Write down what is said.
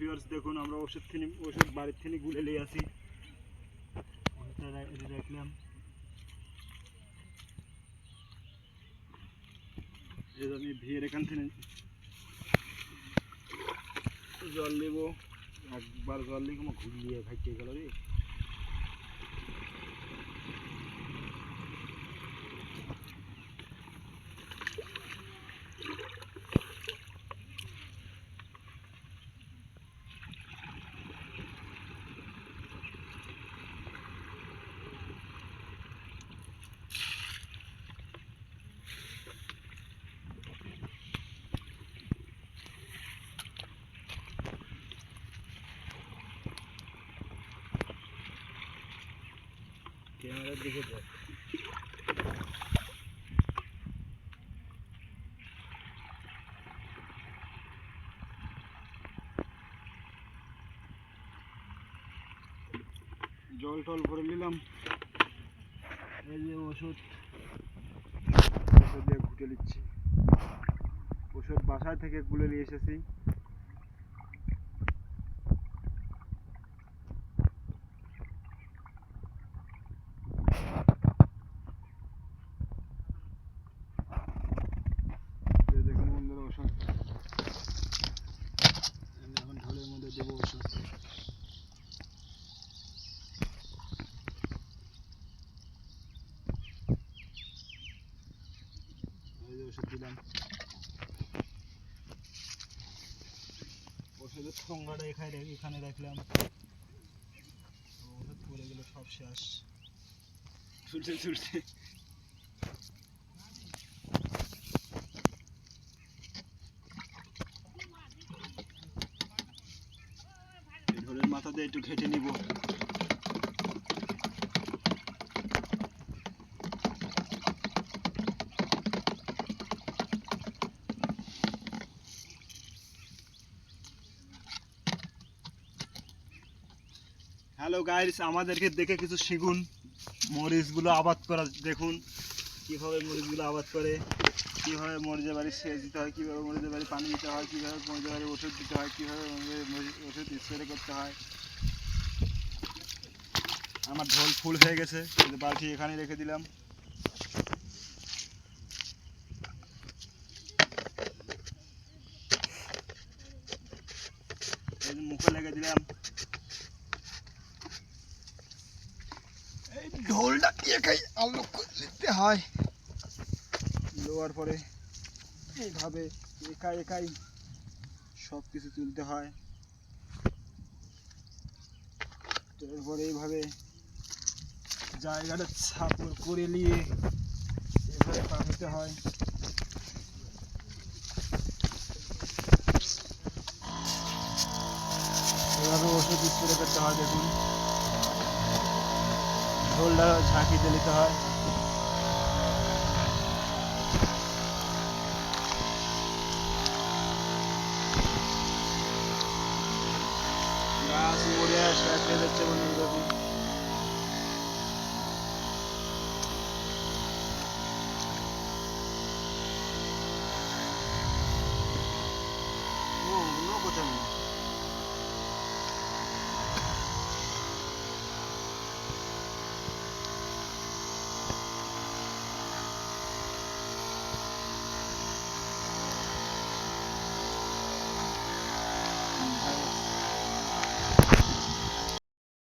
Viewers দেখুন, আমরা ওষুধ থেকে ওষুধ বাড়ির থেকে গুলে নিয়ে আসি। রাখলাম আমি ভিড় এখান থেকে জল নেব, একবার জল নিয়ে ঘুরিয়ে খাইতে গেল রে। ক্যামেরার দিকে দেখ। জল টল ভরে নিলাম। এই যে ওষুধ। ওষুধ দিয়ে ঘুটে নিচ্ছি। ওষুধ বাসায় থেকে গুলে নিয়ে এসেছি এই দেখুন বন্ধুরা ওষুধ আমি এখন ঢোলের মধ্যে দেবো ওষুধ এই যে ওষুধ দিলাম। ওষুধের ঠোঙ্গাটা এখানে এখানে রাখলাম। ওষুধ পড়ে গেলে সব শেষ। ছুটছে ছুটছে। এই ঢোলের মাথা দিয়ে একটু ঘেটে নিব। হ্যালো গাইস আমাদেরকে দেখে কিছু শিখুন। মরিচগুলো আবাদ করা, দেখুন কীভাবে মরিচগুলো আবাদ করে, কীভাবে মরিচের বাড়ি সেচ দিতে হয়, কীভাবে মরিচের বাড়ি পানি দিতে হয়, কীভাবে মরিচের বাড়ি ওষুধ দিতে হয়, কীভাবে ওষুধ স্প্রে করতে হয়। আমার ঢোল ফুল হয়ে গেছে বালতি এখানে রেখে দিলাম। মুখে লেগে দিলাম। ঢোলটা একাই আলো করে নিতে হয় দেওয়ার পরে এইভাবে একাই একাই সব কিছু তুলতে হয় তারপরে এইভাবে জায়গাটা ছাপড় করে নিয়ে এভাবে পাঠাতে হয় এভাবে ওষুধ স্প্রে করতে হয় দেখুন ঢোলটা ঝাঁকি দিয়ে নিতে হয়। গাছ মরে শেষ হয়ে যাচ্ছে ও অন্য কোথায়